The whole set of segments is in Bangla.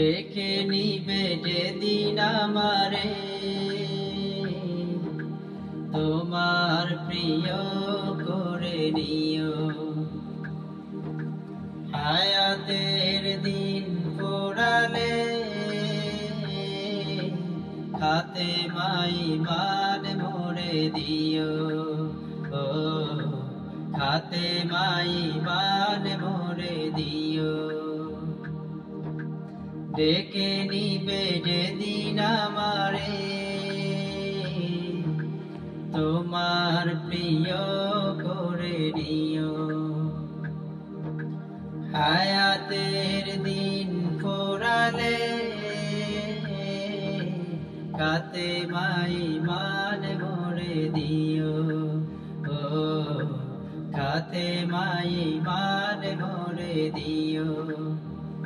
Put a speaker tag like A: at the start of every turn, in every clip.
A: দেখে নিবে যেদিন আমারে। তোমার প্রিয় করে নিও। হায়াতের দিন পোড়ালে খাতে মাই মান মোরে দিও। ও, খাতে মাই মান মোরে দিও। ডেকে নিবে যেদিন আমারে। তোমার প্রিয় করে নিও। হায়াতের দিন ফোরালে, কাতে মাই মান ভরে দিও। ও, কাতে মাই মান ভরে দিও।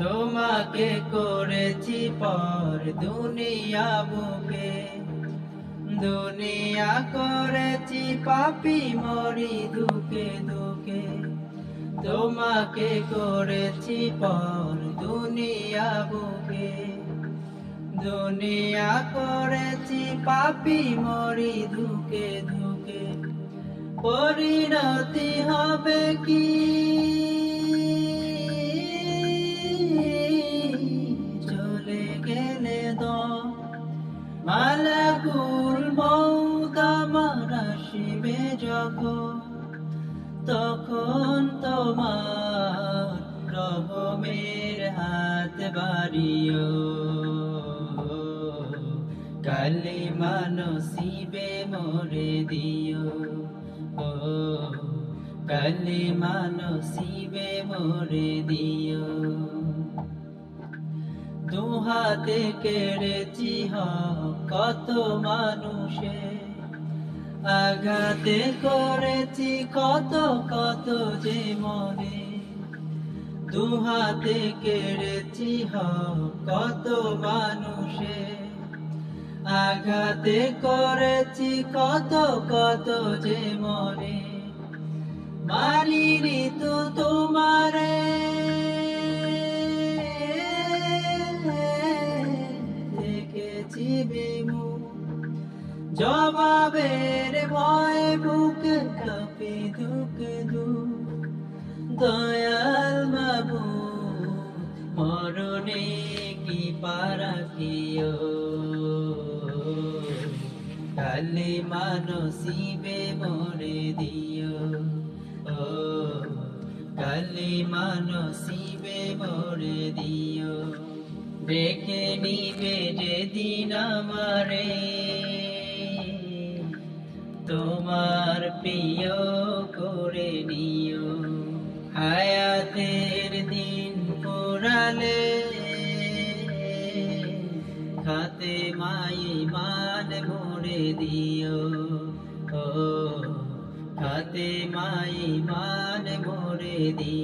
A: তোমাকে করেছি পর দুনিয়া বুকে। দুনিয়া করেছি পাপি মরি দুকে দুকে তোমাকে করেছি পর দুনিয়া বুকে। দুনিয়া করেছি পাপি মরি ধুকে ধুকে পরিণতি হবে কি? আসিবে যখন, তখন তোমার রহমের হাত বাড়িও। কালে মানসিবে মরে দিও। ও কালে মানসিবে মরে দিও। দুহাতে কেড়েছি হ কত মানুষে আঘাতে করেছি কত কত যে মনে। দুহাতে কেড়েছি হ কত মানুষে। আঘাতে করেছি কত কত যে মনে। মানিনি তো তোমারে জবাবের ভয় বুক কাঁপে দুক দু দয়াল বাবু, মরণে কি পারাখিও কালে মানসিবে মরে দিও। ও, কালে মানসিবে মরে দিও। দেখে নিবে যেদিন আমারে। তোমার প্রিয় করে নিও। হায়াতের দিন পোড়ালে খাতে মাই মান মোড়ে দিও। ও, খাতে মাই মান মোড়ে দিও।